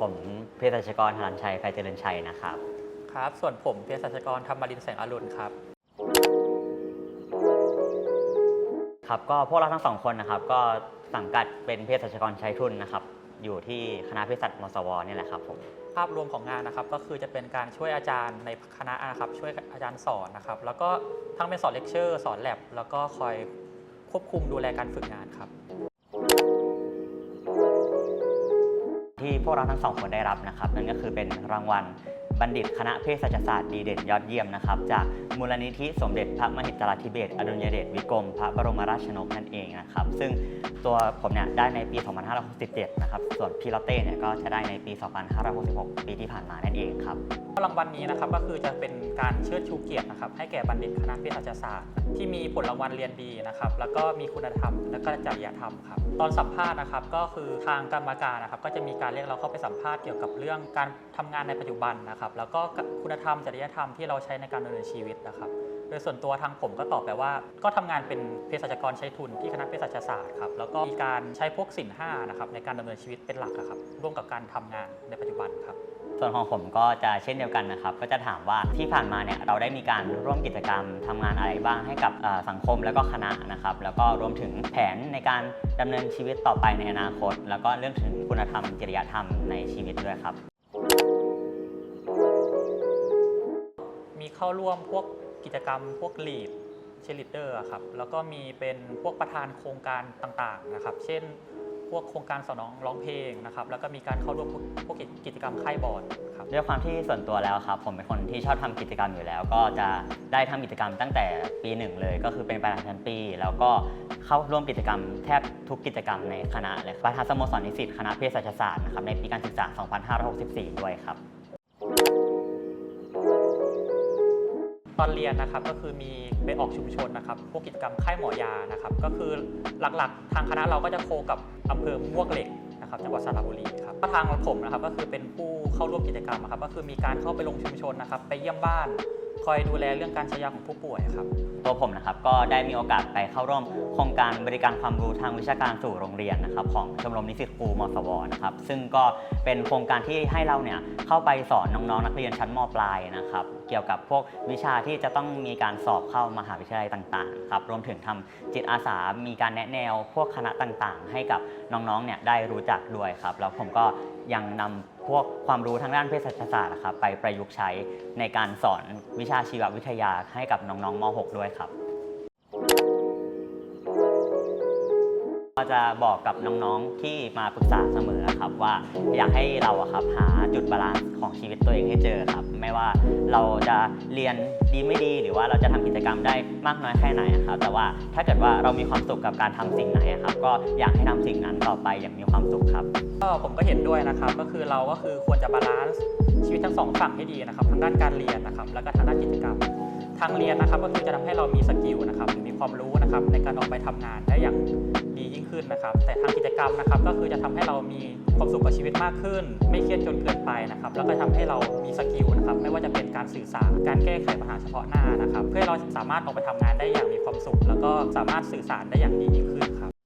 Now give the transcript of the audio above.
ผมเภสัชกรธนันชัยไฟเจริญชัยนะครับ ครับ ส่วนผมเภสัชกรธรรมรินทร์แสงอรุณครับ ครับก็พวกเราทั้งสองคนนะครับ ก็สังกัดเป็นเภสัชกรชัยทุนนะครับ อยู่ที่คณะเภสัชมศวนี่แหละครับผมภาพรวมของงานนะครับก็คือจะเป็นการช่วยอาจารย์ในคณะนะครับช่วยอาจารย์สอนนะครับ แล้วก็ทั้งเป็นสอนเลคเชอร์ สอนแลบแล้วก็คอยควบคุมดูแลการฝึกงานครับ พวกเราทั้งสองคนได้รับนะครับนั่นก็คือเป็นรางวัล บัณฑิตคณะเภสัชศาสตร์ดีเด่นยอดเยี่ยมนะครับจากมูลนิธิสมเด็จพระมหิดลาธิเบศรอดุลยเดชวิกรม พระบรมราชชนกนั่นเองนะครับ ซึ่งตัวผมเนี่ยได้ในปี 2567 นะครับ ส่วนพี่ลอตเต้เนี่ยก็จะได้ในปี 2566 ปีที่ผ่านมานั่นเองครับรางวัลนี้นะครับก็คือจะเป็นการเชิดชูเกียรตินะครับให้แก่บัณฑิตคณะเภสัชศาสตร์ ที่มีผลรางวัลเรียนดีนะครับแล้วก็มีคุณธรรมและก็จริยธรรมครับตอนสัมภาษณ์นะครับก็คือทางกรรมการนะครับก็จะมีการเรียกเราเข้าไปสัมภาษณ์เกี่ยวกับเรื่องการทำงานในปัจจุบันนะครับแล้วก็คุณธรรมจริยธรรมที่เราใช้ในการดำเนินชีวิตนะครับโดยส่วนตัวทางผมก็ตอบไปว่า ก็ทำงานเป็นเภสัชกรใช้ทุนที่คณะเภสัชศาสตร์ครับแล้วก็มีการใช้พวกสินห้านะครับในการดำเนินชีวิตเป็นหลักครับร่วมกับการทำงานในปัจจุบันครับส่วนของผมก็จะเช่นเดียวกันนะครับ ก็จะถามว่าที่ผ่านมาเนี่ยเราได้มีการร่วมกิจกรรมทำงานอะไรบ้างให้กับสังคมแล้วก็คณะนะครับ แล้วก็รวมถึงแผนในการดำเนินชีวิตต่อไปในอนาคต แล้วก็เรื่องถึงคุณธรรมจริยธรรมในชีวิตด้วยครับ เข้าร่วมพวกกิจกรรม พวกลีดเชลิเดอร์ครับแล้วก็มีเป็นพวกประธานโครงการต่างๆนะครับ เช่นพวกโครงการสอนน้องร้องเพลงนะครับ แล้วก็มีการเข้าร่วมพวกกิจกรรมค่ายบอลครับด้วยความที่ส่วนตัวแล้วครับ ผมเป็นคนที่ชอบทำกิจกรรมอยู่แล้ว ก็จะได้ทำกิจกรรมตั้งแต่ปีหนึ่งเลย ก็คือเป็นประธานชั้นปี แล้วก็เข้าร่วมกิจกรรมแทบทุกกิจกรรมในคณะเลยประธานสโมสรนิสิตคณะเภสัชศาสตร์นะครับในปีการศึกษา 2564 ด้วยครับ ตอนเรียนนะครับก็คือมีไปออกชุมชนนะครับพวกกิจกรรมค่ายหมอยานะครับก็คือหลักๆ ทางคณะเราก็จะโคกับอำเภอมวกเหล็กนะครับจังหวัดสระบุรีครับทางผมนะครับก็คือเป็นผู้เข้าร่วมกิจกรรมนะครับก็คือมีการเข้าไปลงชุมชนนะครับไปเยี่ยมบ้าน คอยดูแลเรื่องการใช้ยาของผู้ป่วยครับ ตัวผมนะครับก็ได้มีโอกาสไปเข้าร่วมโครงการบริการความรู้ทางวิชาการสู่โรงเรียนนะครับของชมรมนิสิตครูมสวนะครับซึ่งก็เป็นโครงการที่ให้เราเนี่ยเข้าไปสอนน้องๆนักเรียนชั้นมปลายนะครับเกี่ยวกับพวกวิชาที่จะต้องมีการสอบเข้ามหาวิทยาลัยต่างๆครับรวมถึงทำจิตอาสา มีการแนะแนวพวกคณะต่างๆ ให้กับน้องๆเนี่ยได้รู้จักด้วยครับแล้วผมก็ยังนำ พวกความรู้ทางด้านเภสัชศาสตร์นะครับไปประยุกต์ใช้ในการสอนวิชาชีววิทยาให้กับน้องๆม .6 ด้วยครับ ก็จะบอกกับน้องๆที่มาปรึกษาเสมอครับว่าอยากให้เราอะครับหาจุดบาลานซ์ของชีวิตตัวเองให้เจอครับ ไม่ว่าเราจะเรียนดีไม่ดีหรือว่าเราจะทำกิจกรรมได้มากน้อยแค่ไหนครับแต่ว่าถ้าเกิดว่าเรามีความสุขกับการทำสิ่งไหนครับ ก็อยากให้ทำสิ่งนั้นต่อไปอย่างมีความสุขครับก็ผมก็เห็นด้วยนะครับก็คือเราก็คือควรจะบาลานซ์ชีวิตทั้งสองฝั่งให้ดีนะครับทางด้านการเรียนนะครับแล้วก็ทางด้านกิจกรรมทางเรียนนะครับก็คือจะทำให้เรามีสกิลนะครับหรือมีความรู้นะครับในการออกไปทำงานได้อย่าง ขึ้นนะครับ แต่ทางกิจกรรมนะครับก็คือจะทำให้เรามีความสุขกับชีวิตมากขึ้น ไม่เครียดจนเกินไปนะครับ แล้วก็ทำให้เรามีสกิลนะครับ ไม่ว่าจะเป็นการสื่อสาร การแก้ไขปัญหาเฉพาะหน้านะครับ เพื่อเราสามารถออกไปทำงานได้อย่างมีความสุข แล้วก็สามารถสื่อสารได้อย่างดียิ่งขึ้นครับ